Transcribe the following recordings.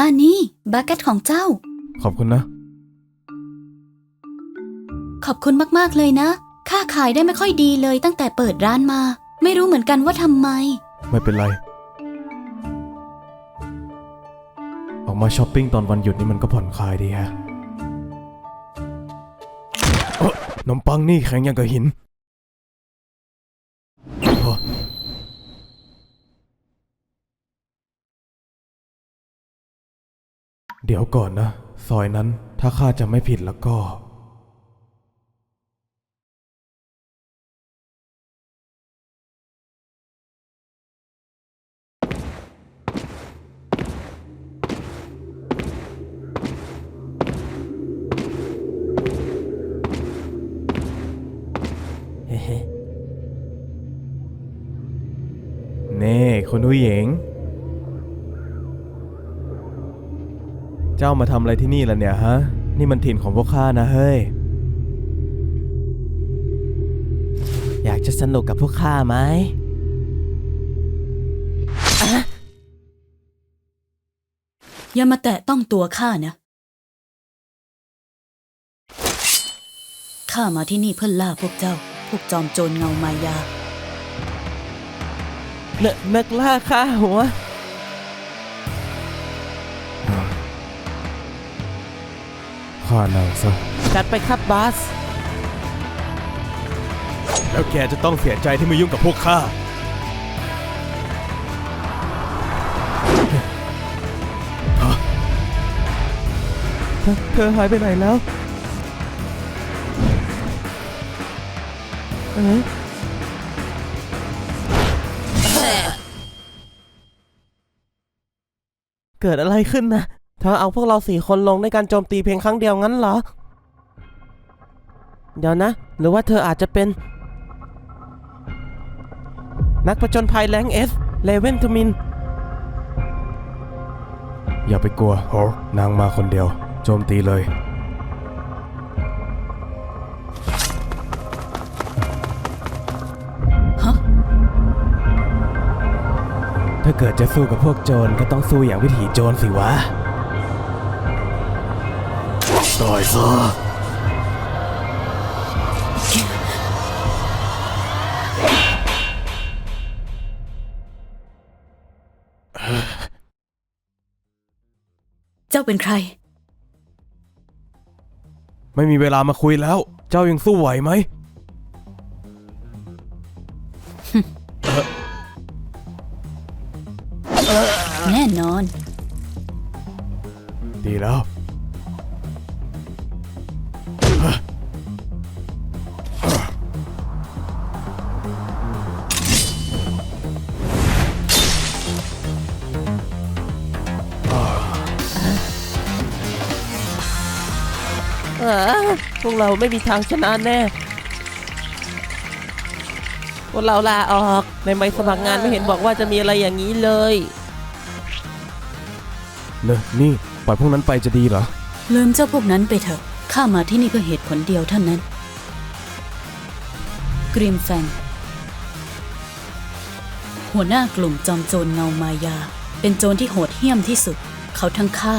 อันนี้บาเก็ตของเจ้า ขอบคุณนะ ขอบคุณมากๆเลยนะ ค่าขายได้ไม่ค่อยดีเลยตั้งแต่เปิดร้านมา ไม่รู้เหมือนกันว่าทำไม ไม่เป็นไร ออกมาช้อปปิ้งตอนวันหยุดนี่มันก็ผ่อนคลายดีฮะเอ้อขนมปังนี่แข็งอย่างกับหิน เดี๋ยวก่อนนะ ซอยนั้นถ้าข้าจะไม่ผิดแล้วก็ เฮ้เน่คุณผู้หญิง เจ้ามาทำอะไรที่นี่ล่ะเนี่ยฮะ นี่มันถิ่นของพวกข้านะเฮ้ย อยากจะสนุกกับพวกข้าไหมอย่ามาแตะต้องตัวข้านะ ข้ามาที่นี่เพื่อล่าพวกเจ้า พวกจอมโจรเงามายาเนนักล่าข้าหัว ข้านางซะ จัดไปครับบาส แล้วแกจะต้องเสียใจที่มายุ่งกับพวกข้า เธอหายไปไหนแล้วเอ๊ะเกิดอะไรขึ้นนะ เธอเอาพวกเราสี่คนลงในการโจมตีเพียงครั้งเดียวงั้นเหรอ เดี๋ยวนะ หรือว่าเธออาจจะเป็น นักผจญภัยแรงเอสเลเวนทูมิน อย่าไปกลัวโหนางมาคนเดียว โจมตีเลยฮะถ้าเกิดจะสู้กับพวกโจรก็ต้องสู้อย่างวิถีโจรสิวะ ต่อยซะเจ้าเป็นใคร ไม่มีเวลามาคุยแล้ว เจ้ายังสู้ไหวไหม แน่นอน ดีแล้ว พวกเราไม่มีทางชนะแน่ พวกเราลาออกในใบสมัครงานไม่เห็นบอกว่าจะมีอะไรอย่างนี้เลยเนอะนี่ปล่อยพวกนั้นไปจะดีเหรอ ลืมเจ้าพวกนั้นไปเถอะ ข้ามาที่นี่เพื่อเหตุผลเดียวเท่านั้น กริมแฟงหัวหน้ากลุ่มจอมโจรเงามายา เป็นโจรที่โหดเหี้ยมที่สุด เขาทั้งฆ่า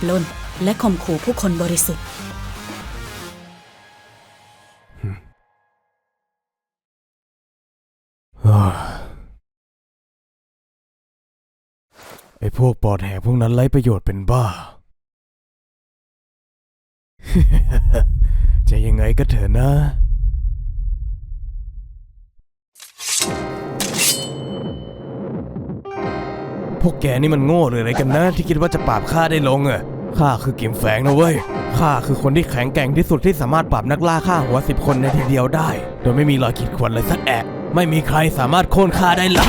ปล้น และข่มขู่ผู้คนบริสุทธิ์ ไอ้พวกปอดแหกพวกนั้นไร้ประโยชน์เป็นบ้า จะยังไงก็เถอะนะ พวกแกนี่มันโง่หรืออะไรกันนะ ที่คิดว่าจะปราบข้าได้ลงอะข้าคือกิมแฝงนะเว้ย ข้าคือคนที่แข็งแกร่งที่สุดที่สามารถปราบนักล่าฆ่าหัวสิบคนในทีเดียวได้ โดยไม่มีรอยขีดข่วนเลยสักแอะ ไม่มีใครสามารถโค่นข้าได้หรอก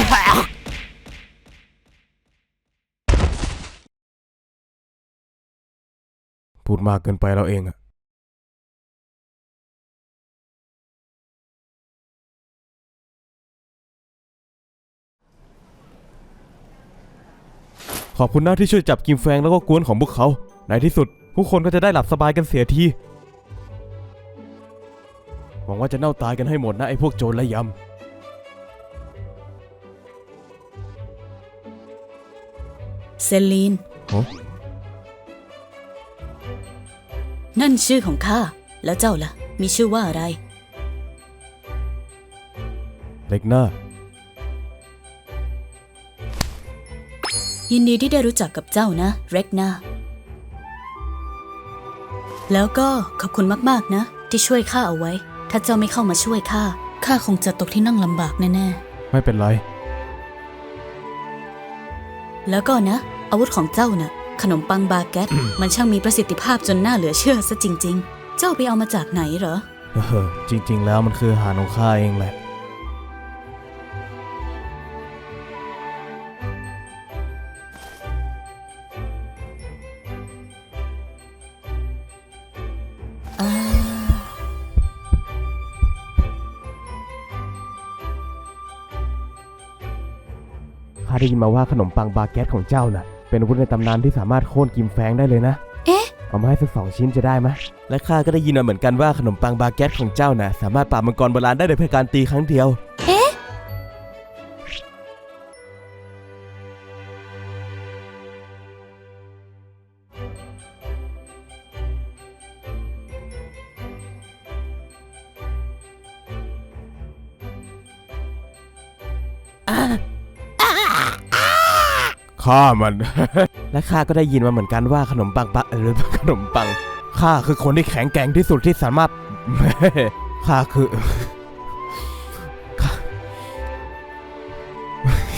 พูดมากเกินไปเราเองอะขอบคุณนะที่ช่วยจับกิมแฟงแล้วก็กวนของพวกเขา ในที่สุดผู้คนก็จะได้หลับสบายกันเสียที หวังว่าจะเน่าตายกันให้หมดนะไอ้พวกโจรและยเซลีนำโนั่นชื่อของข้า แล้วเจ้าล่ะ มีชื่อว่าอะไร เล็กหน้า ยินดีที่ได้รู้จักกับเจ้านะ เร็กนา แล้วก็ขอบคุณมาก ๆ นะ ที่ช่วยข้าเอาไว้ ถ้าเจ้าไม่เข้ามาช่วยข้า ข้าคงจะตกที่นั่งลำบากแน่ไม่เป็นไรๆแล้วก็นะ อาวุธของเจ้าน่ะ ขนมปังบาเกตมันช่างมีประสิทธิภาพจนน่าเหลือเชื่อซะจริง ๆ เจ้าไปเอามาจากไหนเหรอ เออจริง ๆ แล้วมันคืออาหารของข้าเองแหละ ข้าได้ยินมาว่าขนมปังบาเกตของเจ้าน่ะ เป็นอาวุธในตำนานที่สามารถโค่นกิมแฟงได้เลยนะ เอ๊ะ เอามาให้สักสองชิ้นจะได้ไหมและข้าก็ได้ยินมาเหมือนกันว่าขนมปังบาเกตของเจ้าน่ะสามารถปราบมังกรโบราณได้โดยเพียงการตีครั้งเดียว เอ๊ะ ฆ่ามัน และข้าก็ได้ยินมาเหมือนกันว่าขนมปังปะหรือขนมปังข้าคือคนที่แข็งแกร่งที่สุดที่สามารถข้าคือ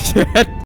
เช็ด